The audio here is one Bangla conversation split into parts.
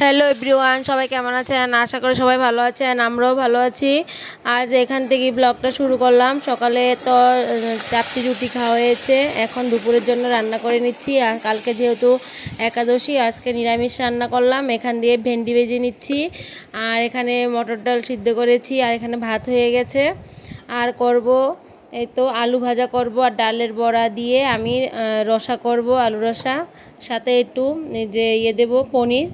হ্যালো এভরিওয়ান সবাই কেমন আছেন? আশা করি সবাই ভালো আছেন, আমরাও ভালো আছি। আজ এখান থেকে ব্লগটা শুরু করলাম। সকালে তো চারটি রুটি খাওয়া হয়েছে। এখন দুপুরের জন্য রান্না করে নিচ্ছি। আর কালকে যেহেতু একাদশী, আজকে নিরামিষ রান্না করলাম। এখান দিয়ে ভেন্ডি ভেজে নিচ্ছি। আর এখানে মটর ডাল সিদ্ধ করেছি। আর এখানে ভাত হয়ে গেছে। আর করব, এই তো আলু ভাজা করব আর ডালের বড়া দিয়ে আমি রসা করব, আলু রসা। সাথে একটু যে ইয়ে দেবো, পনির।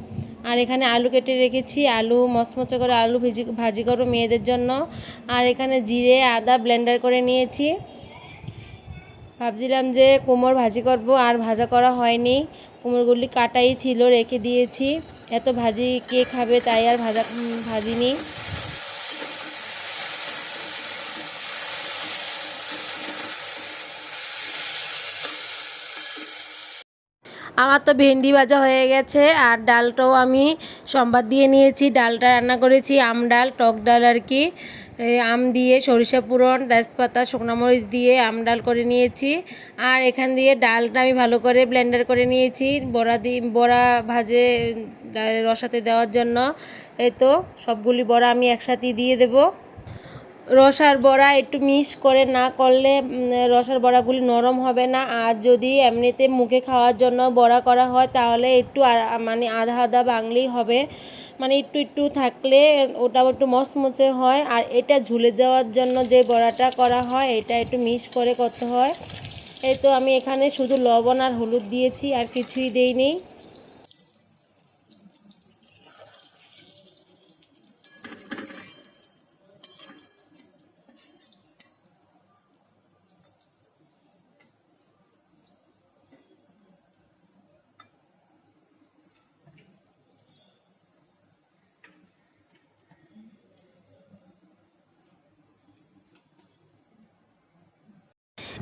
আর এখানে আলু কেটে রেখেছি, আলু মচমচে করে আলু ভেজি, ভাজি করো মেয়েদের জন্য। আর এখানে জিরে, আদা ব্লেন্ডার করে নিয়েছি। ভাবছিলাম যে কুমোর ভাজি করব, আর ভাজা করা হয়নি। কুমোরগুলি কাটাই ছিল, রেখে দিয়েছি। এত ভাজি কে খাবে তাই আর ভাজা ভাজিনি। আমার তো ভেন্ডি ভাজা হয়ে গেছে আর ডালটাও আমি সম্বাদ দিয়ে নিয়েছি, ডালটা রান্না করেছি, আম ডাল, টক ডাল আর কি। আম দিয়ে সরিষা পুরন তেজপাতা শুকনো মরিচ দিয়ে আম ডাল করে নিয়েছি। আর এখান দিয়ে ডালটা আমি ভালো করে ব্লেন্ডার করে নিয়েছি, বড়া দিয়ে বড়া ভাজে রসাতে দেওয়ার জন্য। এই তো সবগুলি বড়া আমি একসাথে দিয়ে দেবো। রসার বড়া একটু মিক্স করে না করলে রসার বড়াগুলি নরম হবে না। আর যদি এমনিতে মুখে খাওয়ার জন্য বড়া করা হয়, তাহলে একটু মানে আধা আধা বাংলেই হবে। মানে একটু একটু থাকলে ওটা একটু মচমচে হয়। আর এটা ঝুলে যাওয়ার জন্য যে বড়াটা করা হয়, এটা একটু মিক্স করে করতে হয়। এই তো আমি এখানে শুধু লবণ আর হলুদ দিয়েছি, আর কিছুই দেইনি।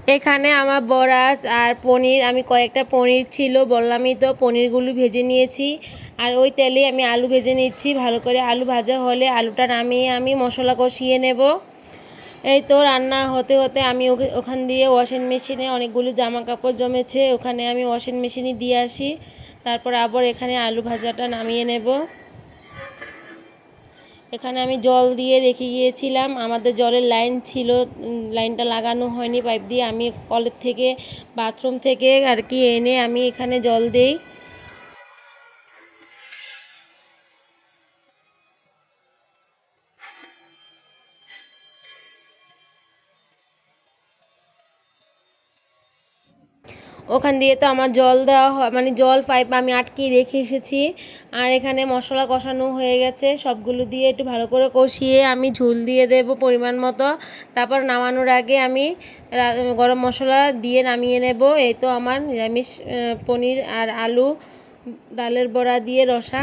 এখানে আমার বরাস আর পনির, আমি কয়েকটা পনির ছিল, বললামই তো পনিরগুলো ভেজে নিয়েছি। আর ওই তেলে আমি আলু ভেজে নিচ্ছি, ভালো করে আলু ভাজা হলে আলুটা নামিয়ে আমি মশলা কষিয়ে নেব। এই তো রান্না হতে হতে আমি ওখান দিয়ে ওয়াশিং মেশিনে অনেকগুলো জামা কাপড় জমেছে, ওখানে আমি ওয়াশিং মেশিনে দিয়ে আসি। তারপর আবার এখানে আলু ভাজাটা নামিয়ে নেব। এখানে আমি জল দিয়ে রেখে গিয়েছিলাম। আমাদের জলের লাইন ছিল লাইনটা লাগানো হয়নি পাইপ দিয়ে। আমি কলের থেকে, বাথরুম থেকে আর কি এনে আমি এখানে জল দেই। ওখান দিয়ে তো আমার জল দেওয়া হয় মানে জল পাইপ আমি আটকে রেখে এসেছি। আর এখানে মশলা কষানো হয়ে গেছে, সবগুলো দিয়ে একটু ভালো করে কষিয়ে আমি ঝুল দিয়ে দেব পরিমাণ মতো। তারপর নামানোর আগে আমি গরম মশলা দিয়ে নামিয়ে নেব। এই তো আমার নিরামিষ পনির আর আলু ডালের বড়া দিয়ে রসা।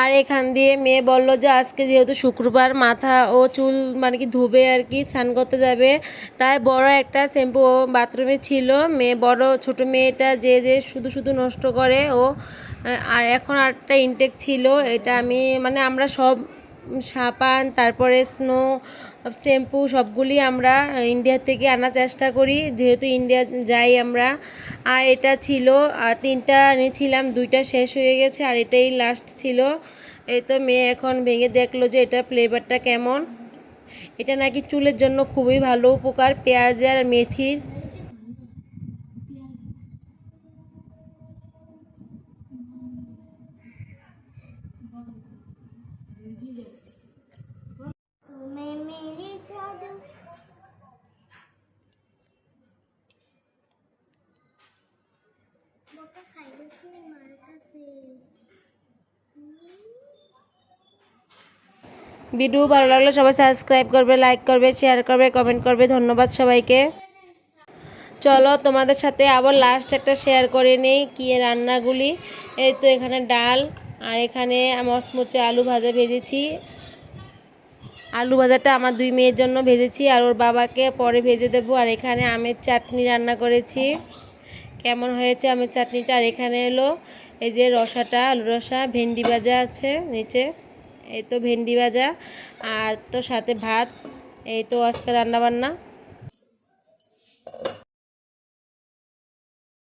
আর এখান দিয়ে মেয়ে বলল যে, আজকে যেহেতু শুক্রবার মাথা ও চুল মানে কি ধুবে আর কি, স্নান করতে যাবে। তাই বড় একটা শ্যাম্পু বাথরুমে ছিল। মেয়ে বড় ছোট মেয়েটা যে যে শুধু শুধু নষ্ট করে ও আর এখন আরেকটা ইনটেক ছিল। এটা আমি মানে আমরা সব সাবান, তারপরে স্নো, শ্যাম্পু সবগুলি আমরা ইন্ডিয়া থেকে আনার চেষ্টা করি। যেহেতু ইন্ডিয়া যাই আমরা, আর এটা ছিল, আর তিনটা এনেছিলাম, দুইটা শেষ হয়ে গেছে, আর এটাই লাস্ট ছিল। এই তো মেয়ে এখন ভেঙে দেখল যে এটা ফ্লেভারটা কেমন। এটা নাকি চুলের জন্য খুবই ভালো উপকার, পেঁয়াজ আর মেথির। तुम्हें मेरी जादू বকা খাইছে মার কাছে ভিডিও ভালো লাগলে সবাই সাবস্ক্রাইব করবে লাইক করবে শেয়ার করবে কমেন্ট করবে ধন্যবাদ সবাইকে চলো তোমাদের সাথে আবার লাস্ট একটা শেয়ার করে নেই কি এর রান্নাগুলি এই তো এখানে ডাল আর এখানে মচমচে আলু ভাজা ভেজেছি। আলু ভাজাটা আমার দুই মেয়ের জন্য ভেজেছি আর ওর বাবাকে পরে ভেজে দেবো। আর এখানে আমের চাটনি রান্না করেছি। কেমন হয়েছে আমের চাটনিটা? আর এখানে এলো এই যে রসাটা, আলু রসা, ভেন্ডি ভাজা আছে নিচে। এই তো ভেন্ডি ভাজা আর তো সাথে ভাত। এই তো আজকে রান্নাবান্না।